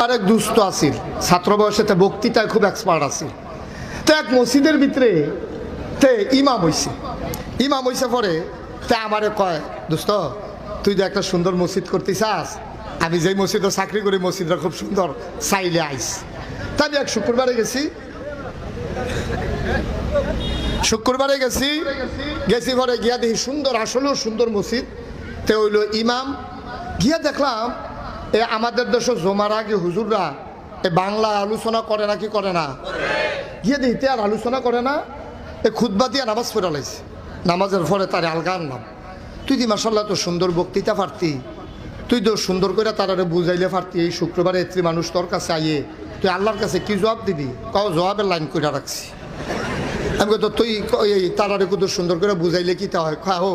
আর এক দুস্থ আছিল। ছাত্র বয়সেতে বক্তৃতায় খুব এক্সপার্ট আছিল। তো এক মসজিদের ভিতরে তে ইমাম হইছে। ইমাম হইছে পরে তে আমারে কয় দোস্ত তুই যে একটা সুন্দর মসজিদ করতে চাস আমি যেই মসজিদে চাকরি করি, মসজিদটা খুব সুন্দর, চাইলে আইস। তা আমি এক শুক্রবারে গেছি। শুক্রবারে গেছি গেছি পরে গিয়া দেখি সুন্দর, আসলেও সুন্দর মসজিদ। তে হইল ইমাম। গিয়া দেখলাম এ আমাদের দেশে জমার আগে হুজুররা এ বাংলা আলোচনা করে না কি করে না? গিয়ে দেখি তে আর আলোচনা করে না, এ খুদ্া দিয়ে নামাজ পড়া লাইছে নামাজের পরে তারে আলগা আনলাম। তুই দি মাসাল্লাহ তো সুন্দর বক্তৃতা পারতি, তুই তো সুন্দর করে তারারে বুঝাইলে পারতি, এই শুক্রবারে এত্রি মানুষ তোর কাছে আইয়ে তুই আল্লাহর কাছে কি জবাব দিবি? কাউ জবাবের লাইন করে রাখছি। আমি কত তুই এই তারারে কত সুন্দর করে বুঝাইলে কি তা হয়? খা হো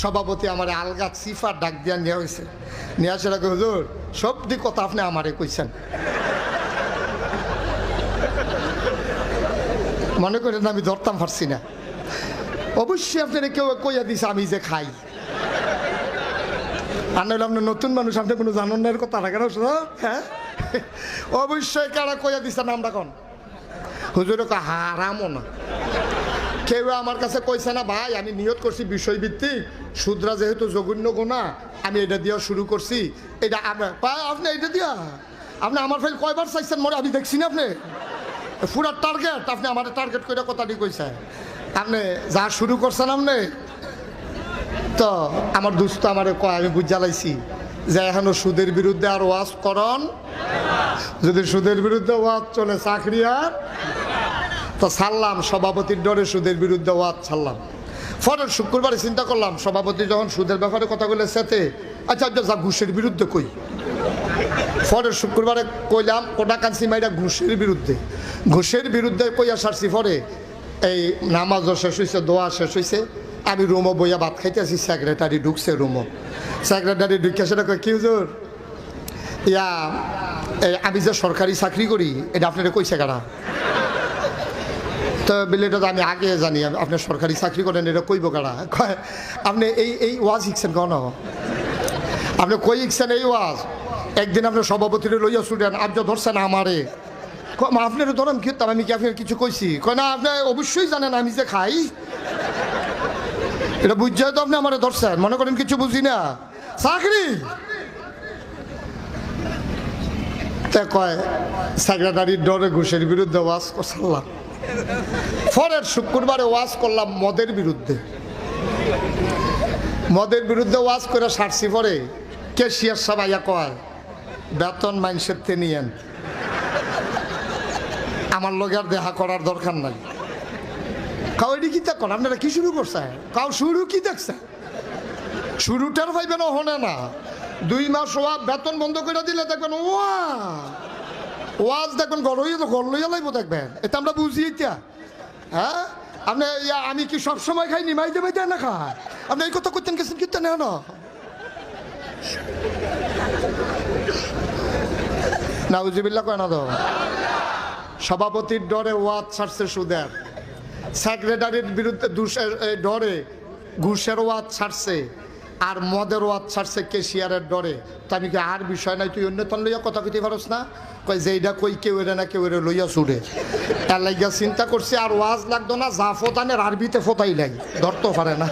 সভাপতি আমার আলগা সিফা ডাক দিয়া নেওয়া হয়েছে আসার আগে হুজুর, সব দিক কথা আপনি আমারে কইছেন। মনে করেন আমি ধরতাম পারছি না। অবশ্যই আপনারা কেউ কইয়া দিছে আমি যে খাই। আর নইলে আপনার নতুন মানুষ, আপনি কোনো জানেন না কথা রাখেন হ্যাঁ? অবশ্যই কারা কইয়া দিছে নামটা কোন? হুজুর হারামও না। কেউ আমার কাছে কইছে না, ভাই, আমি নিয়ত করছি বিষয়ভিত্তিক শুদ্রা যেহেতু জঘন্য গোনা আমি এটা দিয়া শুরু করছি। এটা আপনি এটা দিয়া? আপনি আমার ফেল কয়বার চাইছেন মরে? আমি দেখছি না আপনি। পুরা টার্গেট আপনি আমার টার্গেট করে কথাটি কইছে। আপনি যা শুরু করছেন আপনি, তো আমার দুস্থ আমার কয়, আমি বুঝালাইছি যে এখনও সুদের বিরুদ্ধে আর ওয়াজ করন। যদি সুদের বিরুদ্ধে ওয়াজ চলে, চাকরি আর তো ছাড়লাম, সভাপতির ডরে সুদের বিরুদ্ধে ওয়াজ ছাড়লাম। ফরের শুক্রবারে চিন্তা করলাম, সভাপতি যখন সুদের ব্যাপারে কথা বলে সেতে আচ্ছা যা ঘুষের বিরুদ্ধে কই? ফরের শুক্রবারে কইলাম কোটা কান্সি মাইরা ঘুষের বিরুদ্ধে। ঘুষের বিরুদ্ধে কইয়া সারছি ফরে এই নামাজও শেষ হয়েছে দোয়া শেষ হয়েছে আমি রুমো বইয়া ভাত খাইতে আছি সেক্রেটারি ঢুকছে রুমো সেক্রেটারি ঢুকে সেটা কয়, কি হুজুর? ইয়া আমি যে সরকারি চাকরি করি, এটা আপনারা কইছে কারা? তো বলে এটা আমি আগে জানি আমি- আপনি সরকারি চাকরি করেন এটা কইব কারা? কয় আপনি এই এই ওয়াজ শিখছেন কেন আপনি কই শিখছেন এই ওয়াজ? একদিন আপনি সভাপতিরে লইয়া ছুটেন আজ ধরছেন আমারে। কয়, মা আপনার ধরেন কি আমি কি আপনার কিছু কইছি? কয় না আপনি অবশ্যই জানেন আমি যে খাই। এটা বুঝছে তো আপনি আমারে ধরছেন মনে করেন কিছু বুঝি না। চাকরি? তা কয় সেক্রেটারির ডরে ঘুষের বিরুদ্ধে ওয়াজ করলাম পরের শুক্রবারে ওয়াজ করলাম মদের বিরুদ্ধে। মদের বিরুদ্ধে ওয়াজ করে সারছি পরে কেশিয়ার সবাইয়া কয়, বেতন মাইনসের তে নিয়েন আমার লগে আর দেখা করার দরকার নাই। কাউ এটি কি দেখুন আপনারা কি শুরু করছে কাউ শুরু কি দেখছে শুরুটার ভাইবেন হনে না। দুই মাস ওয়া বেতন বন্ধ করে দিলে দেখবেন, ওয়া! ওয়াজ দেখবেন গড় হইয়া তো গড় লইয়া লাগবো দেখবেন। এটা আমরা বুঝি এটা। হ্যাঁ? আপনি ইয়া, আমি কি সব সময় খাই নিমাই দেবে দেয় না খায়? আপনি এই কথা করতেন গেছেন কীর্তন না নাউজিবিল্লা কয় না তো? সভাপতির ডরে ওয়াজ ছাড়ছে সুদের। সেক্রেটারির বিরুদ্ধে ডরে ঘুষের ওয়াজ ছাড়ছে। আর মদের ওয়াজ ছাড়ছে কেশিয়ারের ডরে। তো আমি আর বিষয় নাই? তুই অন্যতন লইয়া কথা কইতে পারস না? কই যে এইটা কই, কেউ এরে না কেউ এরে লইয়া ছুড়ে। তার লাগিয়া চিন্তা করছি, আর ওয়াজ লাগতো না, যা ফোতানের আরবিতে ফোতাই লাগে ধরতো পারে না।